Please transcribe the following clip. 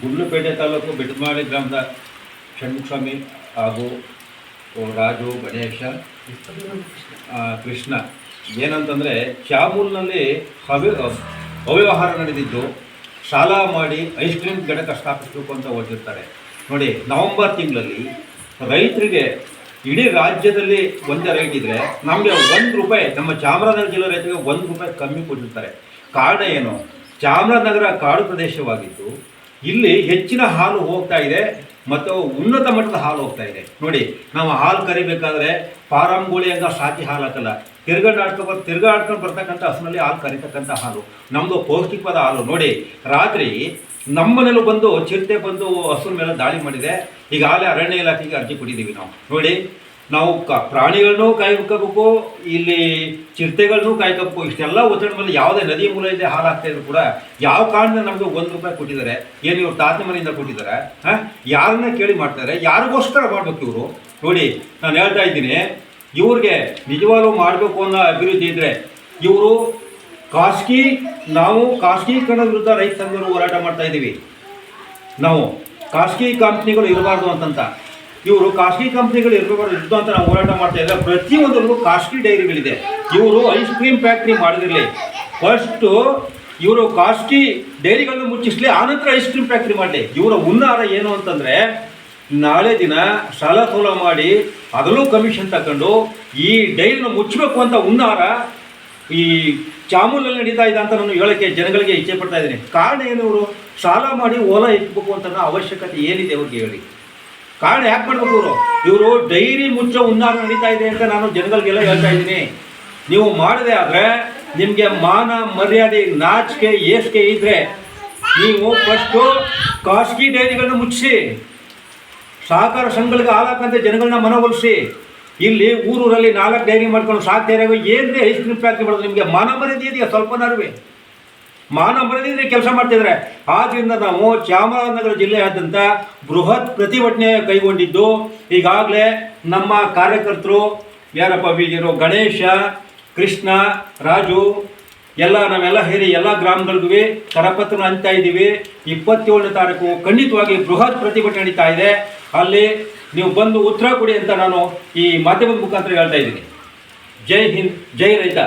ಗುಂಡ್ಲುಪೇಟೆ ತಾಲೂಕು ಬೆಟ್ಟಮಾಳಿ ಗ್ರಾಮದ ಷಣ್ಮುಖಸ್ವಾಮಿ ಹಾಗೂ ರಾಜು, ಗಣೇಶ ಕೃಷ್ಣ. ಏನಂತಂದರೆ ಚಾಮೂಲ್ನಲ್ಲಿ ಅವ್ಯ ಅವ್ಯವಹಾರ ನಡೆದಿದ್ದು ಸಾಲ ಮಾಡಿ ಐಸ್ ಕ್ರೀಮ್ ಘಟಕ ಸ್ಥಾಪಿಸಬೇಕು ಅಂತ ಹೊರಟಿರ್ತಾರೆ ನೋಡಿ, ನವೆಂಬರ್ ತಿಂಗಳಲ್ಲಿ ರೈತರಿಗೆ ಇಡೀ ರಾಜ್ಯದಲ್ಲಿ ಒಂದೇ ರೈಟ್ ಇದ್ದರೆ ನಮಗೆ ಒಂದು ರೂಪಾಯಿ, ನಮ್ಮ ಚಾಮರಾಜನಗರ ಜಿಲ್ಲೆ ರೈತರಿಗೆ ಒಂದು ರೂಪಾಯಿ ಕಮ್ಮಿ ಕೊಟ್ಟಿರ್ತಾರೆ. ಕಾರಣ ಏನು? ಚಾಮರಾಜನಗರ ಕಾಡು ಪ್ರದೇಶವಾಗಿದ್ದು, ಇಲ್ಲಿ ಹೆಚ್ಚಿನ ಹಾಲು ಹೋಗ್ತಾ ಇದೆ ಮತ್ತು ಉನ್ನತ ಮಟ್ಟದ ಹಾಲು ಹೋಗ್ತಾ ಇದೆ. ನೋಡಿ, ನಾವು ಹಾಲು ಕರಿಬೇಕಾದ್ರೆ ಗೋಳಿ ಅಂತ ಸಾಕಿ ಹಾಲು ಹಾಕಲ್ಲ. ತಿರ್ಗಾಡ್ಕೊಂಡು ತಿರ್ಗಾಡ್ಕೊಂಡು ಬರ್ತಕ್ಕಂಥ ಹಸುನಲ್ಲಿ ಹಾಲು ಕರಿತಕ್ಕಂಥ ಹಾಲು ನಮ್ಮದು ಪೌಷ್ಟಿಕವಾದ ಹಾಲು. ನೋಡಿ, ರಾತ್ರಿ ನಮ್ಮನೇಲೂ ಬಂದು ಚಿರತೆ ಬಂದು ಹಸುನ ಮೇಲೆ ದಾಳಿ ಮಾಡಿದೆ. ಈಗಾಗಲೇ ಅರಣ್ಯ ಇಲಾಖೆಗೆ ಅರ್ಜಿ ಕೊಟ್ಟಿದ್ದೀವಿ ನಾವು. ನೋಡಿ ನಾವು ಕ ಪ್ರಾಣಿಗಳನ್ನೂ ಕಾಯ್ಕೋಬೇಕು, ಇಲ್ಲಿ ಚಿರತೆಗಳನ್ನೂ ಕಾಯ್ಕೋಬೇಕು, ಇಷ್ಟೆಲ್ಲ ಒತ್ತಡ ಮೇಲೆ ಯಾವುದೇ ನದಿ ಮೂಲ ಇದೆ, ಹಾಳಾಗ್ತಾ ಇದ್ರು ಕೂಡ ಯಾವ ಕಾರಣದಿಂದ ನಮಗೆ ಒಂದು ರೂಪಾಯಿ ಕೊಟ್ಟಿದ್ದಾರೆ, ಏನು ಇವ್ರು ತಾತ ಮನೆಯಿಂದ ಕೊಟ್ಟಿದ್ದಾರೆ, ಹಾಂ? ಯಾರನ್ನ ಕೇಳಿ ಮಾಡ್ತಾರೆ, ಯಾರಿಗೋಸ್ಕರ ಮಾಡ್ಬೇಕು ಇವರು? ನೋಡಿ, ನಾನು ಹೇಳ್ತಾ ಇದ್ದೀನಿ, ಇವ್ರಿಗೆ ನಿಜವಾಗ್ಲೂ ಮಾಡಬೇಕು ಅನ್ನೋ ಅಭಿವೃದ್ಧಿ ಇದ್ದರೆ ಇವರು ಖಾಸಗಿ, ನಾವು ಖಾಸಗೀಕರಣದ ವಿರುದ್ಧ ರೈತ ಸಂಘರು ಹೋರಾಟ ಮಾಡ್ತಾ ಇದ್ದೀವಿ. ನಾವು ಖಾಸಗಿ ಕಂಪ್ನಿಗಳು ಇರಬಾರ್ದು ಅಂತಂತ. ಇವರು ಖಾಸಗಿ ಕಂಪ್ನಿಗಳು ಇರಬಾರ್ದು ಇದ್ದು ಅಂತ ನಾವು ಹೋರಾಟ ಮಾಡ್ತಾ ಇದ್ದಾರೆ. ಪ್ರತಿಯೊಂದರಲ್ಲೂ ಖಾಸಗಿ ಡೈರಿಗಳಿದೆ. ಇವರು ಐಸ್ ಕ್ರೀಮ್ ಫ್ಯಾಕ್ಟ್ರಿ ಮಾಡಿದಿರಲಿ ಫಸ್ಟು ಇವರು ಖಾಸಗಿ ಡೈರಿಗಳನ್ನು ಮುಚ್ಚಿಸ್ಲಿ ಆನಂತರ ಐಸ್ ಕ್ರೀಮ್ ಫ್ಯಾಕ್ಟ್ರಿ ಮಾಡಲಿ. ಇವರ ಹುನ್ನಾರ ಏನು ಅಂತಂದರೆ, ನಾಳೆ ದಿನ ಸಾಲ ಸೋಲ ಮಾಡಿ ಅದರಲ್ಲೂ ಕಮಿಷನ್ ತಗೊಂಡು ಈ ಡೈರಿನ ಮುಚ್ಚಬೇಕು ಅಂತ ಹುನ್ನಾರ ಈ ಚಾಮೂಲಲ್ಲಿ ನಡೀತಾ ಇದೆ ಅಂತ ನಾನು ಹೇಳೋಕ್ಕೆ ಜನಗಳಿಗೆ ಇಚ್ಛೆ ಪಡ್ತಾ ಇದ್ದೀನಿ. ಕಾರಣ ಏನು ಇವರು? ಸಾಲ ಮಾಡಿ ಓಲ ಇಟ್ಬೇಕು ಅಂತ ಅವಶ್ಯಕತೆ ಏನಿದೆ ಅವ್ರಿಗೆ ಹೇಳಿ. ಕಾರಣ ಯಾಕೆ ಮಾಡ್ಬೇಕು ಇವರು? ಇವರು ಡೈರಿ ಮುಚ್ಚೋ ಉನ್ನಾರ ನಡೀತಾ ಇದೆ ಅಂತ ನಾನು ಜನಗಳಿಗೆಲ್ಲ ಹೇಳ್ತಾ ಇದ್ದೀನಿ. ನೀವು ಮಾಡದೆ ಆದರೆ ನಿಮಗೆ ಮಾನ ಮರ್ಯಾದೆ, ನಾಚಿಕೆ ಏಸಿಗೆ ಇದ್ರೆ ನೀವು ಫಸ್ಟು ಖಾಸಗಿ ಡೈರಿಗಳನ್ನ ಮುಚ್ಚಿಸಿ, ಸಹಕಾರ ಸಂಘಗಳಿಗೆ ಹಾಲಾಕಂತೆ ಜನಗಳನ್ನ ಮನವೊಲಿಸಿ, ಇಲ್ಲಿ ಊರೂರಲ್ಲಿ ನಾಲ್ಕು ಡೈರಿ ಮಾಡ್ಕೊಂಡು ಇರೋ ಏನ್ರಿ ಐಸ್ ಕ್ರೀಮ್ ಫ್ಯಾಕ್ಟ್ರಿ ಮಾಡೋದು? ನಿಮಗೆ ಮಾನ ಮರ್ಯಾದೆ ಇದೆಯಾ? ಸ್ವಲ್ಪ ನಡುವೆ. ಮಾನ ಮರ್ಯಾದೆ ಕೆಲಸ ಮಾಡ್ತಿದ್ದಾರೆ ಆದ್ದರಿಂದ ನಾವು ಚಾಮರಾಜನಗರ ಜಿಲ್ಲೆಯಾದ್ಯಂತ ಬೃಹತ್ ಪ್ರತಿಭಟನೆ ಕೈಗೊಂಡಿದ್ದು, ಈಗಾಗಲೇ ನಮ್ಮ ಕಾರ್ಯಕರ್ತರು ಯಾರಪ್ಪ ಬೀಗಿರೋ ಗಣೇಶ, ಕೃಷ್ಣ, ರಾಜು, ಎಲ್ಲ ನಾವೆಲ್ಲ ಹೇರಿ ಎಲ್ಲ ಗ್ರಾಮಗಳಿಗೂ ಕರಪತ್ರ ಹಂಚ್ತಾ ಇದ್ದೀವಿ. ಇಪ್ಪತ್ತೇಳನೇ ತಾರೀಕು ಖಂಡಿತವಾಗಿ ಬೃಹತ್ ಪ್ರತಿಭಟನೆ ನಡೀತಾ ಇದೆ. ಅಲ್ಲಿ ನೀವು ಬಂದು ಉತ್ತರ ಕೊಡಿ ಅಂತ ನಾನು ಈ ಮಾಧ್ಯಮದ ಮುಖಾಂತರ ಹೇಳ್ತಾ ಇದ್ದೀನಿ. ಜೈ ಹಿಂದ್, ಜೈ ರೈತ.